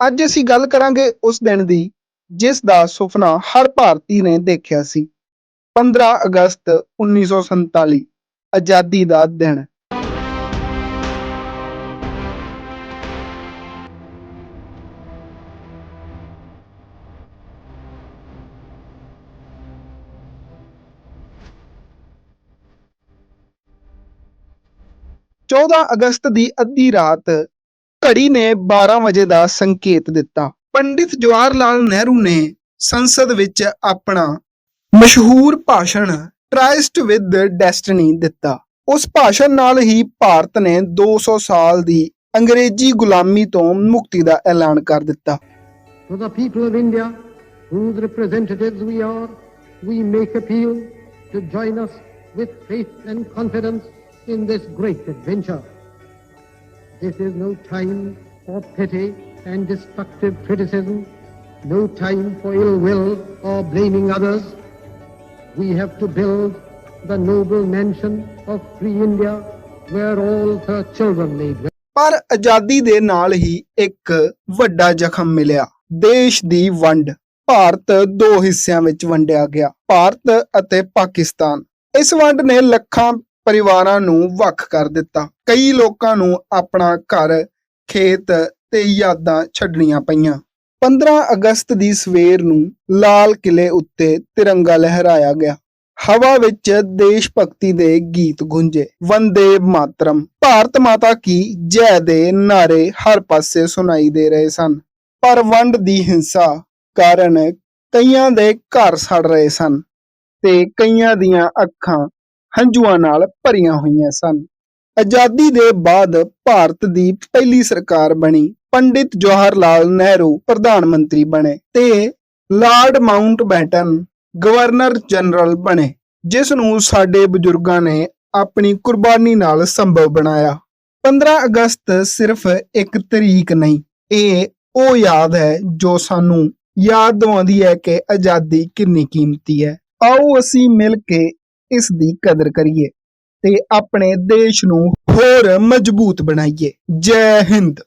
ਅੱਜ ਅਸੀਂ ਗੱਲ ਕਰਾਂਗੇ ਉਸ ਦਿਨ ਦੀ, ਜਿਸ ਦਾ ਸੁਪਨਾ ਹਰ ਭਾਰਤੀ ਨੇ ਦੇਖਿਆ ਸੀ। 15 ਅਗਸਤ 1947 ਆਜ਼ਾਦੀ ਦਾ ਦਿਨ। ਚੌਦਾਂ ਅਗਸਤ ਦੀ ਅੱਧੀ ਰਾਤ ਘੜੀ ਨੇ 12 ਵਜੇ ਦਾ ਸੰਕੇਤ ਦਿੱਤਾ ਪੰਡਿਤ ਜਵਾਹਰ ਲਾਲ ਨਹਿਰੂ ਨੇ ਸੰਸਦ ਵਿੱਚ ਆਪਣਾ ਮਸ਼ਹੂਰ ਭਾਸ਼ਣ ਟਰਾਈਸਟ ਵਿਦ ਡੈਸਟਨੀ ਦਿੱਤਾ ਉਸ ਭਾਸ਼ਣ ਨਾਲ ਹੀ ਭਾਰਤ ਨੇ 200 ਸਾਲ ਦੀ ਅੰਗਰੇਜ਼ੀ ਗੁਲਾਮੀ ਤੋਂ ਮੁਕਤੀ ਦਾ ਐਲਾਨ ਕਰ ਦਿੱਤਾ To the people of India, whose representatives we are, we make appeal to join us with faith and confidence in this great adventure. This is no time for petty and destructive criticism, no time for ill will or blaming others. We have to build the noble mansion of free India where all her children may dwell. ਪਰ ਆਜ਼ਾਦੀ ਦੇ ਨਾਲ ਹੀ ਇੱਕ ਵੱਡਾ ਜ਼ਖਮ ਮਿਲਿਆ ਦੇਸ਼ ਦੀ ਵੰਡ ਭਾਰਤ ਦੋ ਹਿੱਸਿਆਂ ਵਿੱਚ ਵੰਡਿਆ ਗਿਆ ਭਾਰਤ ਅਤੇ ਪਾਕਿਸਤਾਨ ਇਸ ਵੰਡ ਨੇ ਲੱਖਾਂ ਪਰਿਵਾਰਾਂ ਨੂੰ ਵੱਖ ਕਰ ਦਿੱਤਾ। ਕਈ ਲੋਕਾਂ ਨੂੰ ਆਪਣਾ ਘਰ, ਖੇਤ ਤੇ ਯਾਦਾਂ ਛੱਡਣੀਆਂ ਪਈਆਂ। 15 ਅਗਸਤ ਦੀ ਸਵੇਰ ਨੂੰ ਲਾਲ ਕਿਲੇ ਉੱਤੇ ਤਿਰੰਗਾ ਲਹਿਰਾਇਆ ਗਿਆ। ਹਵਾ ਵਿੱਚ ਦੇਸ਼ ਭਗਤੀ ਦੇ ਗੀਤ ਗੂੰਜੇ। ਵੰਦੇ ਮਾਤਰਮ। ਭਾਰਤ ਮਾਤਾ ਕੀ ਜੈ ਦੇ ਨਾਰੇ ਹਰ ਪਾਸੇ ਸੁਣਾਈ ਦੇ ਰਹੇ ਸਨ। ਪਰ ਵੰਡ ਦੀ ਹਿੰਸਾ ਕਾਰਨ ਕਈਆਂ ਦੇ ਘਰ ਸੜ ਰਹੇ ਸਨ ਤੇ ਕਈਆਂ ਦੀਆਂ ਅੱਖਾਂ ਹੰਝੂਆਂ ਨਾਲ ਭਰੀਆਂ ਹੋਈਆਂ ਸਨ। ਆਜ਼ਾਦੀ ਦੇ ਬਾਅਦ ਭਾਰਤ ਦੀ ਪਹਿਲੀ ਸਰਕਾਰ ਬਣੀ ਪੰਡਿਤ ਜਵਾਹਰ ਲਾਲ ਨਹਿਰੂ ਪ੍ਰਧਾਨ ਮੰਤਰੀ ਬਣੇ ਤੇ ਲਾਰਡ ਮਾਊਂਟ ਗਵਰਨਰ ਜਨਰਲ ਬਣੇ, ਜਿਸ ਨੂੰ ਸਾਡੇ ਬਜ਼ੁਰਗਾਂ ਨੇ ਆਪਣੀ ਕੁਰਬਾਨੀ ਨਾਲ ਸੰਭਵ ਬਣਾਇਆ। 15 ਅਗਸਤ ਸਿਰਫ ਇੱਕ ਤਰੀਕ ਨਹੀਂ, ਇਹ ਉਹ ਯਾਦ ਹੈ ਜੋ ਸਾਨੂੰ ਯਾਦ ਦਿਵਾਉਂਦੀ ਹੈ ਕਿ ਆਜ਼ਾਦੀ ਕਿੰਨੀ ਕੀਮਤੀ ਹੈ। ਆਓ ਅਸੀਂ ਮਿਲ ਕੇ ਇਸ ਦੀ ਕਦਰ ਕਰੀਏ ਤੇ ਆਪਣੇ ਦੇਸ਼ ਨੂੰ ਹੋਰ ਮਜ਼ਬੂਤ ਬਣਾਈਏ। ਜੈ ਹਿੰਦ।